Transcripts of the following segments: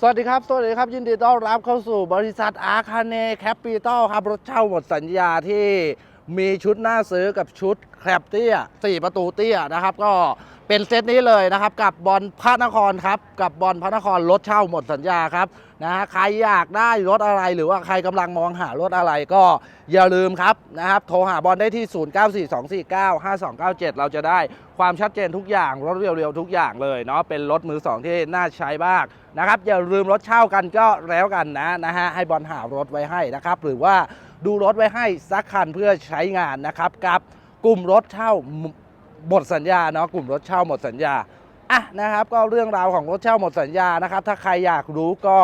สวัสดีครับ สวัสดีครับ ยินดีต้อนรับเข้าสู่บริษัทอาคาเนแคปิตอลครับ รถเช่าหมดสัญญาที่มีชุดหน้าซื้อกับชุดแคปเตี้ย4ประตูเตี้ยนะครับ ก็เป็นเซตนี้เลยนะครับ กับบอลพระนครครับ กับบอลพระนครรถเช่าหมดสัญญาครับนะฮะใครอยากได้รถอะไรหรือว่าใครกำลังมองหารถอะไรก็อย่าลืมครับนะครับ โทรหาบอลได้ที่ 0942495297 เราจะได้ความชัดเจนทุกอย่างรถเรียวๆทุกอย่างเลยเนาะเป็นรถมือสองที่น่าใช้บ้าง นะครับอย่าลืมรถเช่ากันก็แล้วกันนะนะฮะให้บอลหารถไว้ให้นะครับหรือว่าดูรถไว้ให้สักคันเพื่อใช้งานนะครับกับกลุ่มรถเช่าหมดสัญญาเนาะกลุ่มรถเช่าหมดสัญญาอะนะครับก็เรื่องราวของรถเช่าหมดสัญญานะครับถ้าใครอยากรู้ก็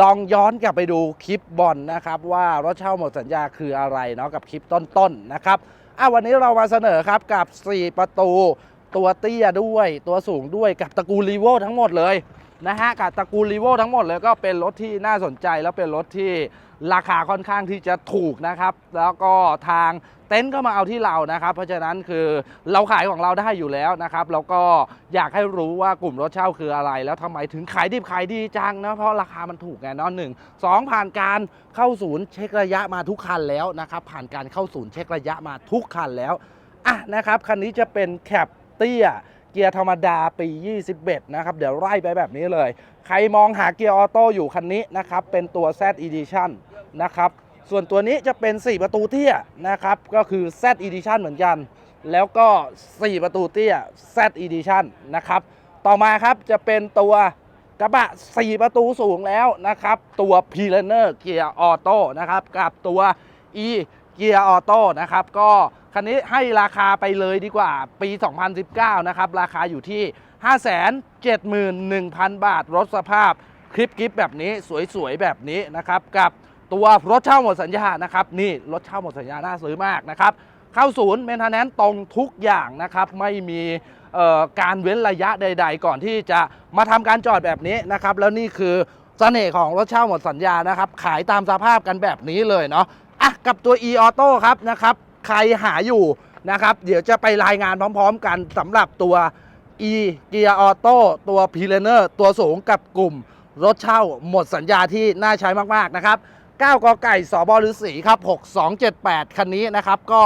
ลองย้อนกลับไปดูคลิปบอลนะครับว่ารถเช่าหมดสัญญาคืออะไรเนาะกับคลิปต้นๆนะครับอะวันนี้เรามาเสนอครับกับ 4 ประตู ตัวเตี้ยด้วย ตัวสูงด้วยกับตระกูลรีโวทั้งหมดเลย นะฮะกับตระกูลรีโวทั้งหมดเลยก็เป็นรถที่น่าสนใจแล้วเป็นรถที่ราคาค่อนข้างที่จะถูกนะครับ แล้วก็ทางเต็นท์ก็มาเอาที่เรานะครับ เพราะฉะนั้นคือเราขายของเราได้อยู่แล้วนะครับ แล้วก็อยากให้รู้ว่ากลุ่มรถเช่าคืออะไร แล้วทำไมถึงขายดิบขายดีจังนะเพราะราคามันถูกไงเนาะหนึ่งสองผ่านการเข้าศูนย์เช็คระยะมาทุกคันแล้วนะครับผ่านการเข้าศูนย์เช็คระยะมาทุกคันแล้วอะนะครับคันนี้จะเป็นแคปเตี้ย เกียร์ธรรมดาปี 21 นะครับ เดี๋ยวไล่ไปแบบนี้เลย ใครมองหาเกียร์ออโต้อยู่คันนี้นะครับ เป็นตัว Z Edition นะครับ ส่วนตัวนี้จะเป็น 4 ประตูเตี้ยนะครับ ก็คือ Z Edition เหมือนกัน แล้วก็ 4 ประตูเตี้ย Z Edition นะครับ ต่อมาครับจะเป็นตัวกระบะ 4 ประตูสูงแล้วนะครับ ตัว p l a n e r เกียร์ออโต้นะครับ กับตัว E เกียร์ออโต้นะครับ ก็ คันนี้ให้ราคาไปเลยดีกว่าปี 2019 นะครับ ราคาอยู่ที่ 571,000 บาท รถสภาพคลิปกิฟแบบนี้สวยๆ แบบนี้นะครับ กับตัวรถเช่าหมดสัญญานะครับ นี่รถเช่าหมดสัญญาน่าซื้อมากนะครับ เข้าศูนย์เมนเทนแนนตรงทุกอย่างนะครับ ไม่มีการเว้นระยะใด ๆ ก่อนที่จะมาทำการจอดแบบนี้นะครับ แล้วนี่คือเสน่ห์ของรถเช่าหมดสัญญานะครับ ขายตามสภาพกันแบบนี้เลยเนาะอะกับตัว e auto ครับนะครับ ใครหาอยู่นะครับ เดี๋ยวจะไปรายงานพร้อมๆกันสำหรับตัว e เกียร์ออโต้ตัว p l a n e r ตัวสูงกับกลุ่ม รถเช่าหมดสัญญาที่น่าใช้มากๆนะครับ 9กอไก่สบฤษีครับ 6278 คันนี้นะครับก็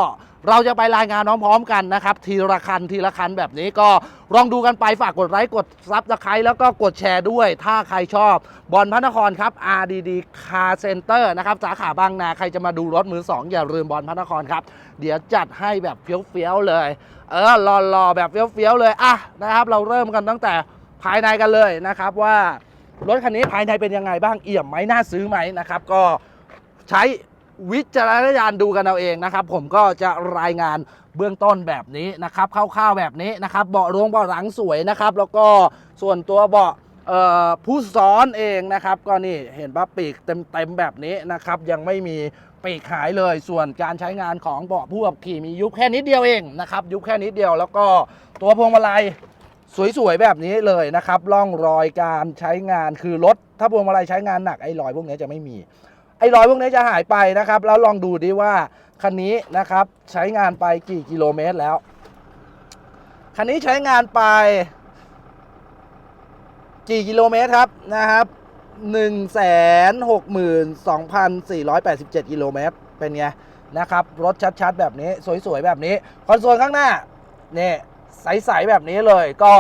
เราจะไปรายงานน้องพร้อมกันนะครับ ทีละคันทีละคันแบบนี้ก็ลองดูกันไปฝากกดไลค์กดซับสไครต์แล้วก็กดแชร์ด้วย ถ้าใครชอบ บอลพระนครครับ RDD Car Center นะครับสาขาบางนาใครจะมาดูรถมือ2อย่าลืมบอลพระนครครับ เดี๋ยวจัดให้แบบเฟี้ยวๆเลย เออรอๆแบบเฟี้ยวๆเลยอะนะครับ เราเริ่มกันตั้งแต่ภายในกันเลยนะครับว่ารถคันนี้ภายในเป็นยังไงบ้างเอี่ยมไหมน่าซื้อไหมนะครับ ก็ใช้ วิจารณญาณดูกันเอาเองนะครับ ผมก็จะรายงานเบื้องต้นแบบนี้นะครับคร่าวๆแบบนี้นะครับ เบาะรวงเบาะหลังสวยนะครับ แล้วก็ส่วนตัวเบาะผู้ซ้อนเองนะครับ ก็นี่เห็นปะปีกเต็มๆแบบนี้นะครับ ยังไม่มีปีกหายเลย ส่วนการใช้งานของเบาะผู้ขับขี่มียุบแค่นิดเดียวเองนะครับ ยุบแค่นิดเดียวแล้วก็ตัวพวงมาลัยสวยๆแบบนี้เลยนะครับร่องรอยการใช้งานคือรถถ้าพวงมาลัยใช้งานหนักไอ้รอยพวกนี้จะไม่มี ไอ้รอยพวกนี้จะหายไปนะครับ แล้วลองดูดิว่าคันนี้นะครับใช้งานไปกี่กิโลเมตรแล้ว คันนี้ใช้งานไป กี่กิโลเมตรครับนะครับ1 6 2 4 8 7 กิโลเมตร เป็นไงนะครับ รถชัดๆ แบบนี้ สวยๆ แบบนี้ คอนโซลข้างหน้าเนี่ยใสๆ แบบนี้เลยก็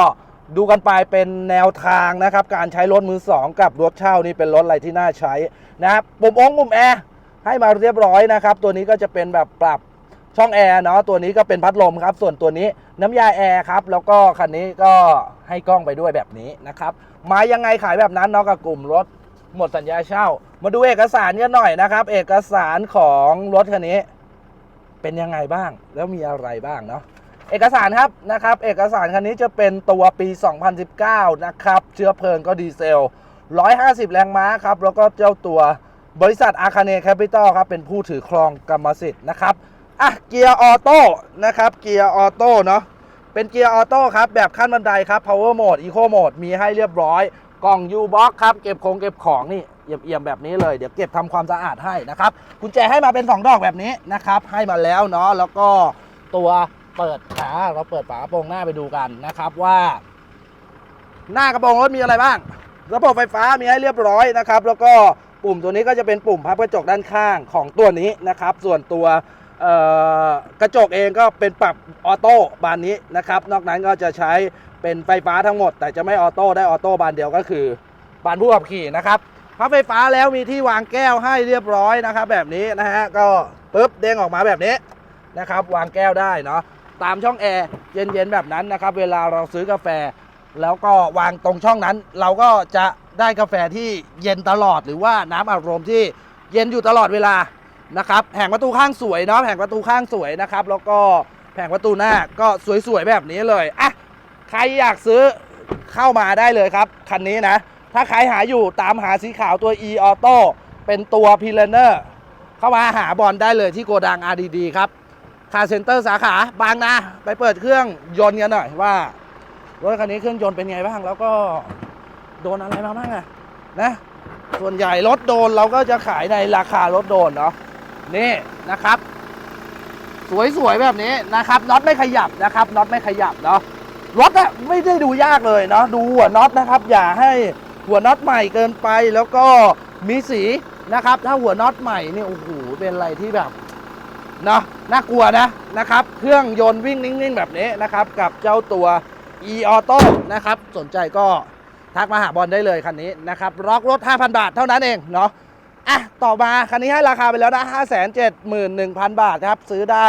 ดูกันไปเป็นแนวทางนะครับ การใช้รถมือ 2 กับรถเช่านี่เป็นรถอะไรที่น่าใช้นะครับปุ่มองค์ปุ่มแอร์ให้มาเรียบร้อยนะครับ ตัวนี้ก็จะเป็นแบบปรับช่องแอร์เนาะตัวนี้ก็เป็นพัดลมครับ ส่วนตัวนี้น้ำยาแอร์ครับ แล้วก็คันนี้ก็ให้กล้องไปด้วยแบบนี้นะครับมายังไงขายแบบนั้นเนาะกับกลุ่มรถหมดสัญญาเช่า มาดูเอกสารกันหน่อยนะครับ เอกสารของรถคันนี้ เป็นยังไงบ้างแล้วมีอะไรบ้างเนาะ เอกสารครับนะครับ เอกสารคันนี้จะเป็นตัวปี 2019 นะครับ เชื้อเพลิงก็ดีเซล 150 แรงม้าครับ แล้วก็เจ้าตัวบริษัทอาคาเนแคปิตอลครับ เป็นผู้ถือครองกรรมสิทธิ์นะครับ อะ เกียร์ออโต้นะครับ เกียร์ออโต้เนาะ เป็นเกียร์ออโต้ครับ แบบขั้นบันไดครับ power mode eco mode มีให้เรียบร้อย กล่อง U box ครับ เก็บของเก็บของนี่เอี่ยมๆแบบนี้เลย เดี๋ยวเก็บทำความสะอาดให้นะครับ กุญแจให้มาเป็น 2 ดอกแบบนี้นะครับ ให้มาแล้วเนาะ แล้วก็ตัว เปิดฝาเราเปิดฝากระโปรงหน้าไปดูกันนะครับว่า หน้ากระโปรงรถมีอะไรบ้าง ระบบไฟฟ้ามีให้เรียบร้อยนะครับ แล้วก็ปุ่มตัวนี้ก็จะเป็นปุ่มพับกระจกด้านข้างของตัวนี้นะครับ ส่วนตัวกระจกเองก็เป็นปรับออโต้บานนี้นะครับ นอกนั้นก็จะใช้เป็นไฟฟ้าทั้งหมด แต่จะไม่ออโต้ได้ออโต้บานเดียวก็คือบานผู้ขับขี่นะครับพับไฟฟ้าแล้วมีที่วางแก้วให้เรียบร้อยนะครับ แบบนี้นะฮะก็ปึ๊บเด้งออกมาแบบนี้นะครับ วางแก้วได้เนาะ ตามช่องแอร์เย็นๆแบบนั้นนะครับ เวลาเราซื้อกาแฟ แล้วก็วางตรงช่องนั้น เราก็จะได้กาแฟที่เย็นตลอดหรือว่าน้ำอัดลมที่เย็นอยู่ตลอดเวลานะครับแผงประตูข้างสวยเนาะแผงประตูข้างสวยนะครับ แล้วก็แผงประตูหน้าก็สวยๆแบบนี้เลยอะใครอยากซื้อเข้ามาได้เลยครับคันนี้นะ ถ้าใครหาอยู่ตามหาสีขาวตัว e auto เป็นตัว p i l a n e r เข้ามาหาบอลได้เลยที่โกดัง RDD ครับ คาเซ็นเตอร์สาขาบางนาไปเปิดเครื่องยนต์กันหน่อยว่ารถคันนี้เครื่องยนต์เป็นไงบ้าง แล้วก็โดนอะไรมาบ้างอะนะ ส่วนใหญ่รถโดนเราก็จะขายในราคารถโดนเนาะนี่นะครับ สวยๆแบบนี้นะครับน็อตไม่ขยับนะครับน็อตไม่ขยับเนาะรถอะไม่ได้ดูยากเลยเนาะดูหัวน็อตนะครับ อย่าให้หัวน็อตใหม่เกินไปแล้วก็มีสีนะครับ ถ้าหัวน็อตใหม่นี่โอ้โหเป็นอะไรที่แบบ เนาะน่ากลัวนะนะครับ เครื่องยนต์วิ่งนิ่งๆ แบบนี้นะครับ กับเจ้าตัว e auto นะครับ สนใจก็ทักมาหาบอลได้เลยคันนี้นะครับล็อกรถ 5,000 บาทเท่านั้นเองเนาะอะต่อมาคันนี้ให้ราคาไปแล้วนะ 571,000 บาทครับ ซื้อได้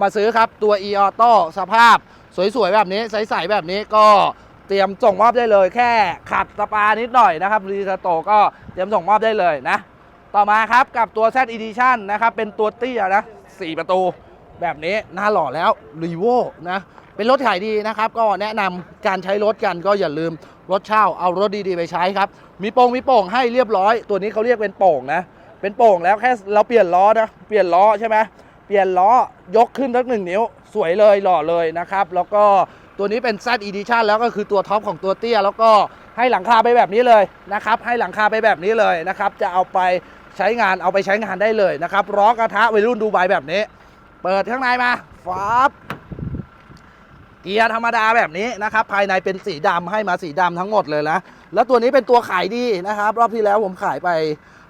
มาซื้อครับตัว e auto สภาพสวยๆ แบบนี้ ใสๆ แบบนี้ก็เตรียมส่งมอบได้เลย แค่ขัดสปานิดหน่อยนะครับรีสโตก็เตรียมส่งมอบได้เลยนะ ต่อมาครับกับตัว Z Edition นะครับเป็นตัวเตี้ยนะ 4 ประตู แบบนี้น้าหล่อแล้วรีโวนะเป็นรถขายดีนะครับ ก็แนะนำการใช้รถกันก็อย่าลืมรถเช่าเอารถดีๆไปใช้ครับ มีโป่งมีโป่งให้เรียบร้อย ตัวนี้เขาเรียกเป็นโป่งนะ เป็นโป่งแล้วแค่เราเปลี่ยนล้อนะเปลี่ยนล้อใช่ไหมเปลี่ยนล้อยกขึ้นสักหนึ่งนิ้ว สวยเลยหล่อเลยนะครับ แล้วก็ตัวนี้เป็น Z Edition แล้วก็คือตัวท็อปของตัวเตี้ย แล้วก็ให้หลังคาไปแบบนี้เลยนะครับ ให้หลังคาไปแบบนี้เลยนะครับ จะเอาไป ใช้งานเอาไปใช้งานได้เลยนะครับล้อกระทะวัยรุ่นดูไบแบบนี้ เปิดข้างในมาฟับเกียร์ธรรมดาแบบนี้นะครับ ภายในเป็นสีดำให้มาสีดำทั้งหมดเลยนะ แล้วตัวนี้เป็นตัวขายดีนะครับ รอบที่แล้วผมขายไป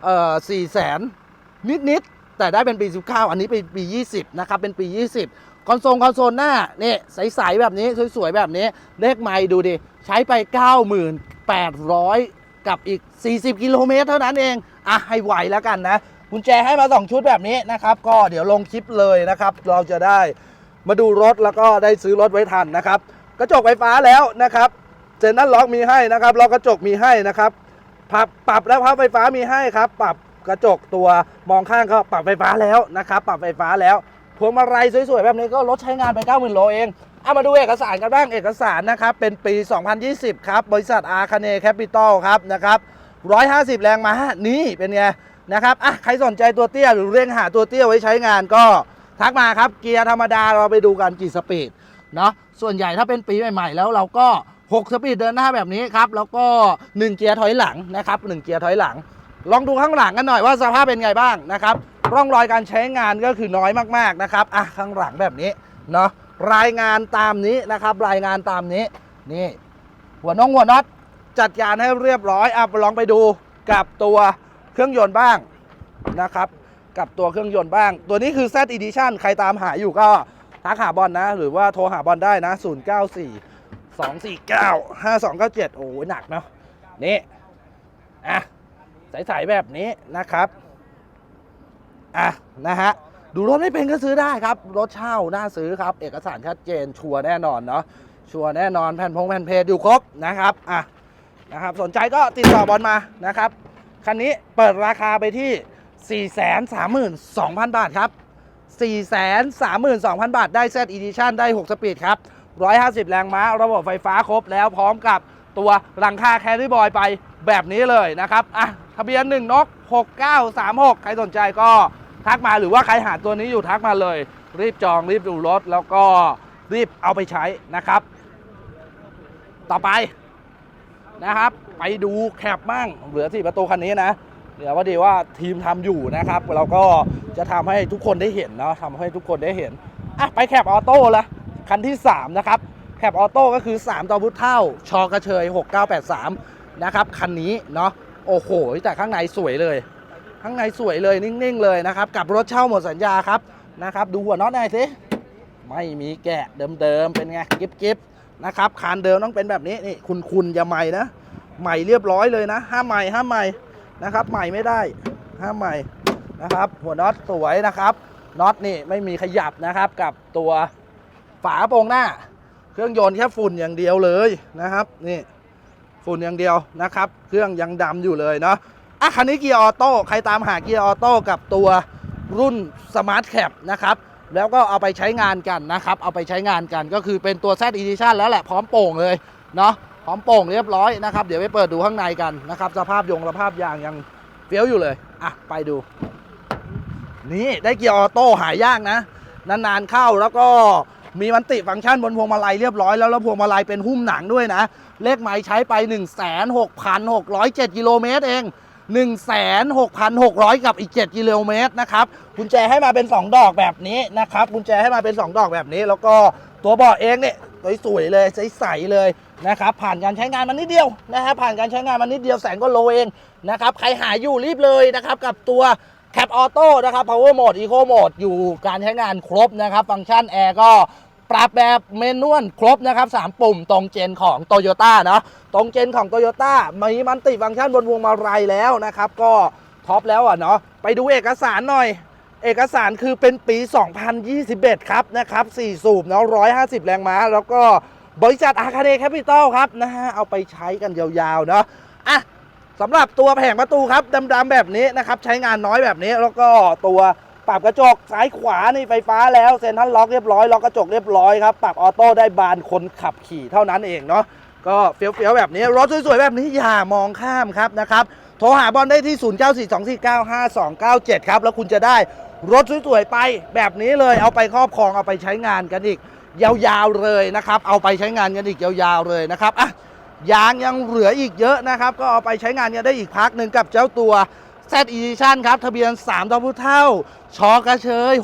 เอ่อสี่แสนนิดๆแต่ได้เป็นปี 19 อันนี้เป็นปี 20 นะครับ เป็นปี 20 คอนโซล คอนโซลหน้านี่ใส ๆ แบบนี้ สวย ๆ แบบนี้ เลขไมล์ดูดิ ใช้ไป 9,800 กับอีก 40 กิโลเมตรเท่านั้นเอง อะให้ไหวแล้วกันนะกุญแจให้มา 2 ชุดแบบนี้นะครับ ก็เดี๋ยวลงคลิปเลยนะครับ เราจะได้มาดูรถแล้วก็ได้ซื้อรถไว้ทันนะครับ กระจกไฟฟ้าแล้วนะครับเจนนั่นล็อกมีให้นะครับล็อกกระจกมีให้นะครับปรับปรับแล้วพับไฟฟ้ามีให้ครับ ปรับกระจกตัวมองข้างก็ปรับไฟฟ้าแล้วนะครับ ปรับไฟฟ้าแล้วพวงมาลัยสวยๆแบบนี้ก็รถใช้งานไป 90,000 โลเอง เอามาดูเอกสารกันบ้างเอกสารนะครับ เป็นปี 2020 ครับ บริษัทอาคาเนแคปิตอลครับนะครับ 150 แรงม้านี่เป็นไงนะครับอะใครสนใจตัวเตี้ยหรือเร่งหาตัวเตี้ยไว้ใช้งานก็ทักมาครับเกียร์ธรรมดาเราไปดูกันกี่สปีดเนาะส่วนใหญ่ถ้าเป็นปีใหม่ๆ แล้วเราก็ 6 สปีดเดินหน้าแบบนี้ครับ แล้วก็ 1 เกียร์ถอยหลังนะครับ1เกียร์ถอยหลัง ลองดูข้างหลังกันหน่อยว่าสภาพเป็นไงบ้างนะครับร่องรอยการใช้งานก็คือน้อยมากๆนะครับอะข้างหลังแบบนี้เนาะรายงานตามนี้นะครับ รายงานตามนี้นี่หัวน้องหัวน็อต จัดการให้เรียบร้อยอะลองไปดูกับตัวเครื่องยนต์บ้างนะครับ กับตัวเครื่องยนต์บ้าง ตัวนี้คือ Z Edition ใครตามหาอยู่ก็ทักหาบอลนะหรือว่าโทรหาบอลได้นะ 094 249 5297 โอ้ยหนักเนาะนี่อะใสๆแบบนี้นะครับอะนะฮะดูรถไม่เป็นก็ซื้อได้ครับ รถเช่าน่าซื้อครับ เอกสารชัดเจนชัวร์แน่นอนเนาะชัวร์แน่นอนแผ่นพงแผ่นเพจอยู่ครบนะครับอะ นะครับ สนใจก็ติดต่อบอลมานะครับ คันนี้เปิดราคาไปที่ 432,000 บาทครับ 432,000 บาทได้ Z Edition ได้ 6 สปีดครับ 150 แรงม้า ระบบไฟฟ้าครบแล้วพร้อมกับตัวหลังคาแคริบอยไปแบบนี้เลยนะครับ อะ ทะเบียน1นก 6936 ใครสนใจก็ทักมาหรือว่าใครหาตัวนี้อยู่ทักมาเลย รีบจองรีบดูรถแล้วก็รีบเอาไปใช้นะครับ ต่อไป นะครับ ไปดูแคปบ้าง เหลือสี่ประตูคันนี้นะเดี๋ยวว่าดีว่าทีมทำอยู่นะครับ เราก็จะทำให้ทุกคนได้เห็นเนาะทำให้ทุกคนได้เห็นอะไปแคปออโต้ละคันที่ 3 นะครับ แคปออโต้ก็คือ 3 ตัวพุทเท่า ชอกระเชย 6983 นะครับ คันนี้เนาะโอ้โห แต่ข้างในสวยเลย ข้างในสวยเลยนิ่งๆเลยนะครับ กับรถเช่าหมดสัญญาครับนะครับ ดูหัวน็อตหน่อยสิไม่มีแกะเดิมๆเป็นไงกิ๊บๆ นะครับคานเดิมต้องเป็นแบบนี้นี่คุณคุณอย่าใหม่นะใหม่เรียบร้อยเลยนะห้ามใหม่ห้ามใหม่นะครับ ใหม่ไม่ได้ห้ามใหม่นะครับ หัวน็อตสวยนะครับน็อตนี่ไม่มีขยับนะครับกับตัวฝาโปรงหน้า เครื่องยนต์แค่ฝุ่นอย่างเดียวเลยนะครับนี่ฝุ่นอย่างเดียวนะครับ เครื่องยังดำอยู่เลยเนาะอะคันนี้เกียร์ออโต้ใครตามหาเกียร์ออโต้กับตัวรุ่นสมาร์ทแคปนะครับ แล้วก็เอาไปใช้งานกันนะครับ เอาไปใช้งานกันก็คือเป็นตัว Z Edition แล้วแหละพร้อมโป่งเลยเนาะพร้อมโป่งเรียบร้อยนะครับ เดี๋ยวไปเปิดดูข้างในกันนะครับสภาพยงสภาพยางยังเฟี้ยวอยู่เลยอะไปดู นี่ได้เกียร์ออโต้หายากนะ นานๆเข้าแล้วก็มีมันติฟังก์ชันบนพวงมาลัยเรียบร้อยแล้วแล้วพวงมาลัยเป็นหุ้มหนังด้วยนะ เลขไม้ใช้ไป 1 6 6 0 7กิโลเมตรเอง 1 6 6 0 0 กับอีก 7 กิโลเมตรนะครับกุญแจให้มาเป็น 2 ดอกแบบนี้นะครับกุญแจให้มาเป็น 2 ดอกแบบนี้ แล้วก็ตัวเบาะเองเนี่ยสวยๆเลยใสๆเลยนะครับผ่านการใช้งานมานิดเดียวนะครับผ่านการใช้งานมานิดเดียวแสนก็โลเองนะครับใครหาอยู่รีบเลยนะครับกับตัวแคปออโต้นะครับ power mode eco mode อยู่การใช้งานครบนะครับ ฟังก์ชันแอร์ก็ ปรับแบบเมนวลครบนะครับ 3 ปุ่มตรงเจนของ t o y ยต้าเนาะตรงเจนของ t o y ยต้ามีมันติฟังก์ชันบนวงมาลัยแล้วนะครับ ก็ท็อปแล้วอะเนาะไปดูเอกสารหน่อย เอกสารคือเป็นปี 2021 ครับนะครับ 4 สูบเนาะ150 แรงม้า แล้วก็บริษัทอาคาเดแคปิตอลครับนะฮะเอาไปใช้กันยาวๆเนาะอะสำหรับตัวแผงประตูครับดำๆแบบนี้นะครับ ใช้งานน้อยแบบนี้แล้วก็ตัว ปรับกระจกซ้ายขวานี่ไฟฟ้าแล้วเซ็นทรัลล็อกเรียบร้อยล็อกกระจกเรียบร้อยครับปรับออโต้ได้บานคนขับขี่เท่านั้นเองเนาะก็เฟี้ยวๆแบบนี้รถสวยๆแบบนี้อย่ามองข้ามครับนะครับโทรหาบอลได้ที่ 0942495297 ครับ แล้วคุณจะได้รถสวยๆไปแบบนี้เลยเอาไปครอบครองเอาไปใช้งานกันอีก ยาวๆเลยนะครับ เอาไปใช้งานกันอีกยาวๆเลยนะครับอะยางยังเหลืออีกเยอะนะครับ ก็เอาไปใช้งานกันได้อีกพักหนึ่งกับเจ้าตัว Z Edition ครับ ทะเบียน3ตัวผู้เท่าชอกระเชย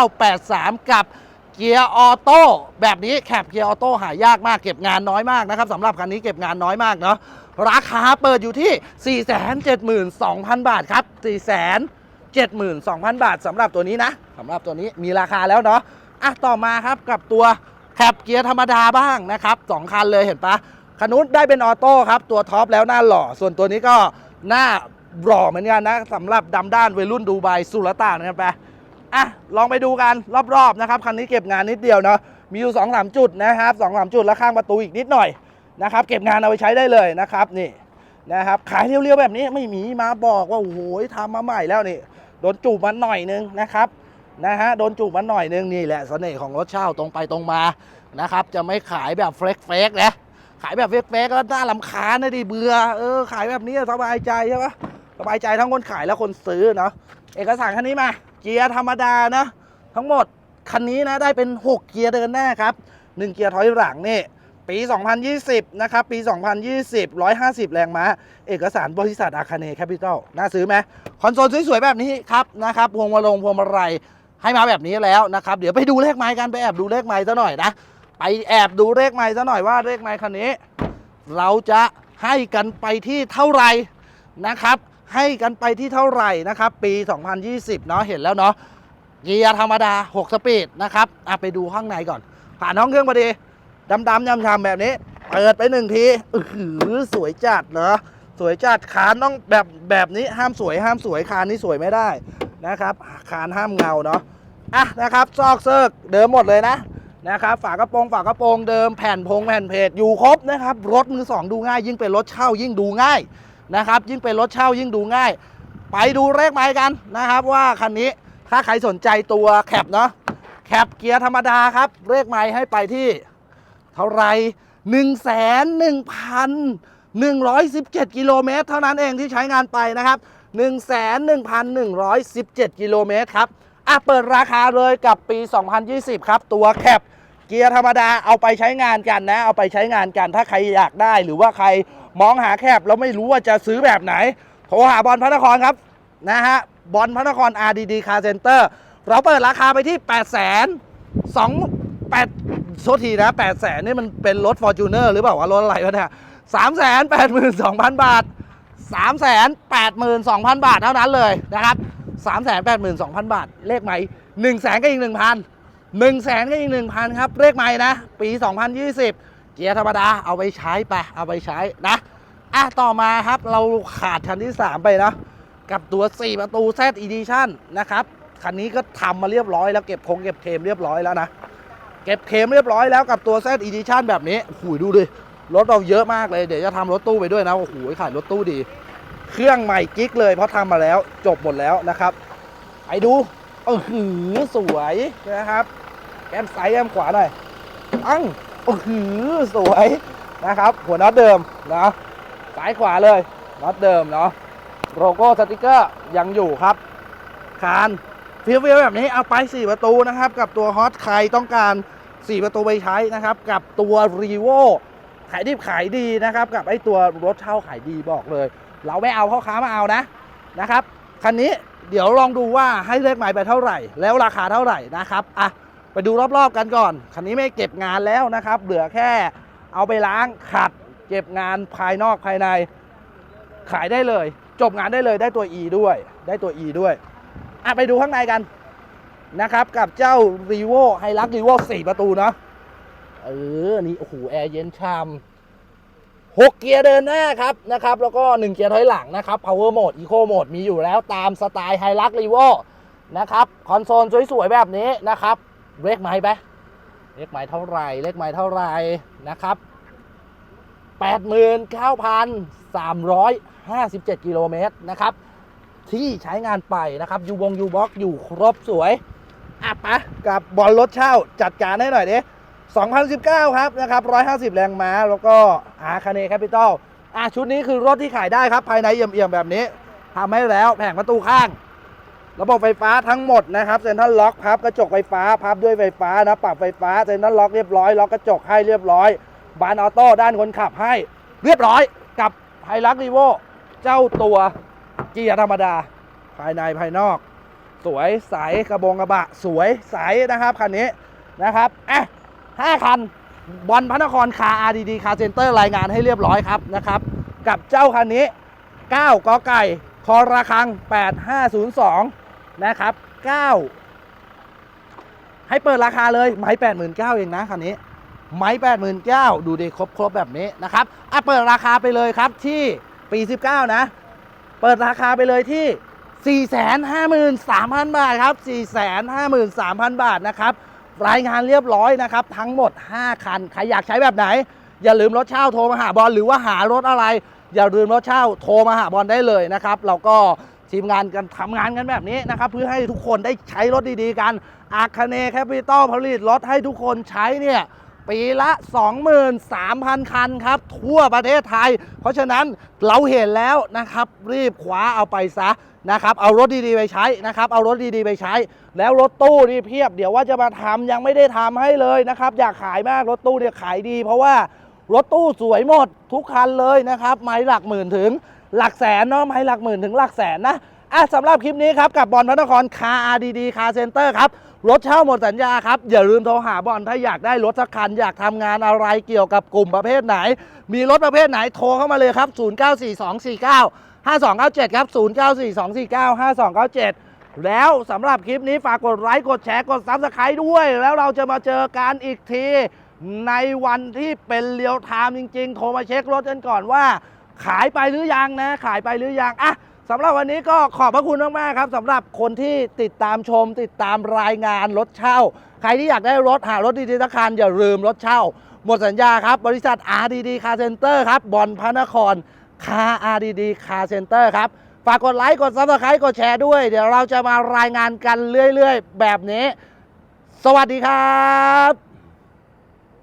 6983 กับเกียร์ออโต้แบบนี้แคปเกียร์ออโต้หายากมากเก็บงานน้อยมากนะครับสำหรับคันนี้เก็บงานน้อยมากเนาะราคาเปิดอยู่ที่ 472,000 บาทครับ 472,000 บาทสำหรับตัวนี้นะสำหรับตัวนี้มีราคาแล้วเนาะอะต่อมาครับกับตัวแคปเกียร์ธรรมดาบ้างนะครับสองคันเลยเห็นปะคันนู้นได้เป็นออโต้ครับ ตัวท็อปแล้วหน้าหล่อ ส่วนตัวนี้ก็หน้า หล่อเหมือนกันนะสำหรับดำด้านวัยรุ่นดูไบสุลต่านนะครับไปอะลองไปดูกันรอบๆนะครับคันนี้เก็บงานนิดเดียวเนาะมีอยู่2อสามจุดนะครับสองสามจุดแล้วข้างประตูอีกนิดหน่อยนะครับ เก็บงานเอาไปใช้ได้เลยนะครับนี่นะครับขายเรียวๆแบบนี้ไม่มีมาบอกว่าโอ้โหทำมาใหม่แล้วนี่โดนจูบมันหน่อยนึงนะครับนะฮะโดนจูบมันหน่อยนึงนี่แหละเสน่ห์ของรถเช่าตรงไปตรงมานะครับ จะไม่ขายแบบเฟกๆนะขายแบบเฟกๆก็น่าลำคาญนะดิเบื่อเออขายแบบนี้สบายใจใช่ปะ สบายใจทั้งคนขายและคนซื้อเนาะเอกสารคันนี้มา เกียร์ธรรมดานะ ทั้งหมดคันนี้นะได้เป็น 6 เกียร์เดินหน้าครับ 1 เกียร์ถอยหลังนี่ปี 2020 นะครับ ปี 2020 150 แรงม้า เอกสารบริษัทอาคาเนแคปิตอลน่าซื้อไหมคอนโซลสวยๆ แบบนี้ครับนะครับพวงมาลงพวงมาลัยให้มาแบบนี้แล้วนะครับ เดี๋ยวไปดูเลขไม้กัน ไปแอบดูเลขไม้ซะหน่อยนะ ไปแอบดูเลขไม้ซะหน่อยว่าเลขไม้คันนี้ เราจะให้กันไปที่เท่าไหร่นะครับ ให้กันไปที่เท่าไหร่นะครับ ปี 2020 เนาะเห็นแล้วเนาะเกียร์ธรรมดา 6 สปีดนะครับอะไปดูข้างในก่อน ผ่านห้องเครื่องพอดีดำๆยำๆแบบนี้ เปิดไปหนึ่งทีอือหือสวยจัดเนาะสวยจัดคานต้องแบบแบบนี้ห้ามสวยห้ามสวยคานนี้สวยไม่ได้นะครับคานห้ามเงาเนาะอะนะครับซอกเซิร์กเดิมหมดเลยนะนะครับฝากระโปรงฝากระโปรงเดิมแผ่นพงแผ่นเพจอยู่ครบนะครับ รถมือสองดูง่ายยิ่งเป็นรถเช่ายิ่งดูง่าย นะครับ ยิ่งเป็นรถเช่ายิ่งดูง่าย ไปดูเลขไม้กันนะครับ ว่าคันนี้ถ้าใครสนใจตัวแคปเนาะแคปเกียร์ธรรมดาครับเลขไม้ให้ไปที่ เท่าไหรหนึ่งแสนหนึ่งพันหนึ่งร้อยสิบเจ็ดกิโลเมตรเท่านั้นเองที่ใช้งานไปนะครับหนึ่งแสนหนึ่งพันหนึ่งร้อยสิบเจ็ดกิโลเมตรครับอะเปิดราคาเลยกับปี 2020 ครับ ตัวแคป เกียร์ธรรมดาเอาไปใช้งานกันนะ เอาไปใช้งานกันถ้าใครอยากได้ หรือว่าใครมองหาแคบแล้วไม่รู้ว่าจะซื้อแบบไหนโทรหาบอลพระนครครับนะฮะบอลพระนคร RDD Car Center เราเปิดราคาไปที่ 8 0 0 0 0 2 8โทษทีนะ8 0 0 0 0นี่มันเป็นรถ Fortuner หรือเปล่าวะรถอะไรวะเนี่ย382,000 บาท 382,000 บาทเท่านั้นเลยนะครับ 382,000 บาท เลขใหม่ 1 0 0 0 0 0ก็อีก1,000 1 0 0 0 0 0ก็อีก1,000 ครับเลขใหม่นะ ปี 2020 เกียร์ธรรมดาเอาไปใช้ไป เอาไปใช้นะอะต่อมาครับเราขาดคันที่ 3 ไปนะกับตัว 4 ประตู Z Edition นะครับคันนี้ก็ทำมาเรียบร้อยแล้วเก็บคงเก็บเคมเรียบร้อยแล้วนะ เก็บเคมเรียบร้อยแล้วกับตัว Z Edition แบบนี้โอ้โหดูดิรถเราเยอะมากเลยเดี๋ยวจะทำรถตู้ไปด้วยนะโอ้โหขายรถตู้ดี เครื่องใหม่กิ๊กเลยเพราะทำมาแล้วจบหมดแล้วนะครับไปดูเออหือสวยนะครับ แก้มซ้ายแก้มขวาหน่อยอังเออหือสวยนะครับ หัวน็อตเดิมนะซ้ายขวาเลยน็อตเดิมเนาะโลโก้สติกเกอร์ยังอยู่ครับ คานเฟี้ยวๆแบบนี้เอาไป 4 ประตูนะครับ กับตัวฮอตใครต้องการ 4 ประตูไปใช้นะครับ กับตัวรีโวขายดีขายดีนะครับ กับไอตัวรถเช่าขายดีบอกเลย เราไม่เอาพ่อค้ามาเอานะนะครับคันนี้เดี๋ยวลองดูว่าให้เลขหมายไปเท่าไหร่ แล้วราคาเท่าไหร่นะครับอะ ดูรอบๆกันก่อน คันนี้ไม่เก็บงานแล้วนะครับ เหลือแค่เอาไปล้างขัด เก็บงานภายนอกภายใน ขายได้เลย จบงานได้เลยได้ตัว E ด้วย ได้ตัว E ด้วยอะไปดูข้างในกันนะครับ กับเจ้า r e v o h i l u x r e v o 4 ประตูเนาะเออนี่โอ้โหแอร์เย็นชามหกเกียร์เดินหน้าครับนะครับ แล้วก็ 1 เกียร์ถอยหลังนะครับ Power Mode Eco Mode มีอยู่แล้วตามสไตล์ h i l u x r e v o นะครับ คอนโซลสวยๆแบบนี้นะครับ เลขไม้ไปเลขไม้เท่าไหร่ เลขไม้เท่าไหร่นะครับ 89,357 กิโลเมตรนะครับ ที่ใช้งานไปนะครับยูวงยูบ็อกอยู่ครบสวยอะปะกับบอลรถเช่าจัดการให้หน่อยดิ2019 ครับนะครับ 150 แรงม้า แล้วก็อาคาเนแคปิตอลอะชุดนี้คือรถที่ขายได้ครับ ภายในเอี่ยมๆแบบนี้ทำให้แล้วแผงประตูข้าง ระบบไฟฟ้าทั้งหมดนะครับเซ็นทรัลล็อกพับกระจกไฟฟ้าพับด้วยไฟฟ้านะปรับไฟฟ้าเซ็นทรัลล็อกเรียบร้อยล็อกกระจกให้เรียบร้อย บานออโต้ด้านคนขับให้เรียบร้อยกับไฮลักรีโวเจ้าตัวเกียร์ธรรมดา ภายในภายนอก สวยใสกระบงกระบะ สวยใสนะครับคันนี้นะครับอะห้าคันบอลพระนครคาร์ดีดีคาเซ็นเตอร์รายงานให้เรียบร้อยครับนะครับกับเจ้าคันนี้ 9กอไก่คอระคัง 8502 นะครับ 9 ให้เปิดราคาเลย ไม้ 89,000เองนะคันนี้ ไม้ 89,000ดูดิครบครบแบบนี้นะครับอะเปิดราคาไปเลยครับที่ปี 19 นะ เปิดราคาไปเลยที่ 453,000 บาทครับ 453,000 บาทนะครับ รายงานเรียบร้อยนะครับ ทั้งหมด 5 คัน ใครอยากใช้แบบไหน อย่าลืมรถเช่าโทรมาหาบอลหรือว่าหารถอะไร อย่าลืมรถเช่าโทรมาหาบอลได้เลยนะครับ เราก็ ทีมงานกันทำงานกันแบบนี้นะครับเพื่อให้ทุกคนได้ใช้รถดีๆกันอาคเนแคปิตอลผลิตรถให้ทุกคนใช้เนี่ยปีละ 23,000 คันครับ ทั่วประเทศไทย เพราะฉะนั้นเราเห็นแล้วนะครับ รีบคว้าเอาไปซะนะครับ เอารถดีๆไปใช้นะครับ เอารถดีๆไปใช้ แล้วรถตู้นี่เพียบ เดี๋ยวว่าจะมาทำยังไม่ได้ทำให้เลยนะครับ อยากขายมากรถตู้เนี่ยขายดี เพราะว่ารถตู้สวยหมดทุกคันเลยนะครับไม้หลักหมื่นถึง หลักแสนเนาะไม้หลักหมื่นถึงหลักแสนนะอะสำหรับคลิปนี้ครับกับบอลพระนครคาร์ดีดีคาร์เซ็นเตอร์ครับรถเช่าหมดสัญญาครับ อย่าลืมโทรหาบอลถ้าอยากได้รถสักคัน อยากทำงานอะไรเกี่ยวกับกลุ่มประเภทไหน มีรถประเภทไหนโทรเข้ามาเลยครับ 094249 5297 ครับ 094249 5297 แล้วสำหรับคลิปนี้ฝากกดไลค์กดแชร์กดซับสไครต์ด้วย แล้วเราจะมาเจอกันอีกที ในวันที่เป็นเรียลไทม์จริง ๆ โทรมาเช็ครถกันก่อนว่า ขายไปหรือยังนะ ขายไปหรือยังอะสำหรับวันนี้ก็ขอบพระคุณมากๆครับสำหรับคนที่ติดตามชม ติดตามรายงานรถเช่า ใครที่อยากได้รถหารถดีๆสักคันอย่าลืมรถเช่า หมดสัญญาครับ บริษัท RDD Car Center ครับบอลพระนครคา RDD Car Center ครับฝากกดไลค์กดซับสไครต์กดแชร์ด้วย เดี๋ยวเราจะมารายงานกันเรื่อยๆ แบบนี้ สวัสดีครับ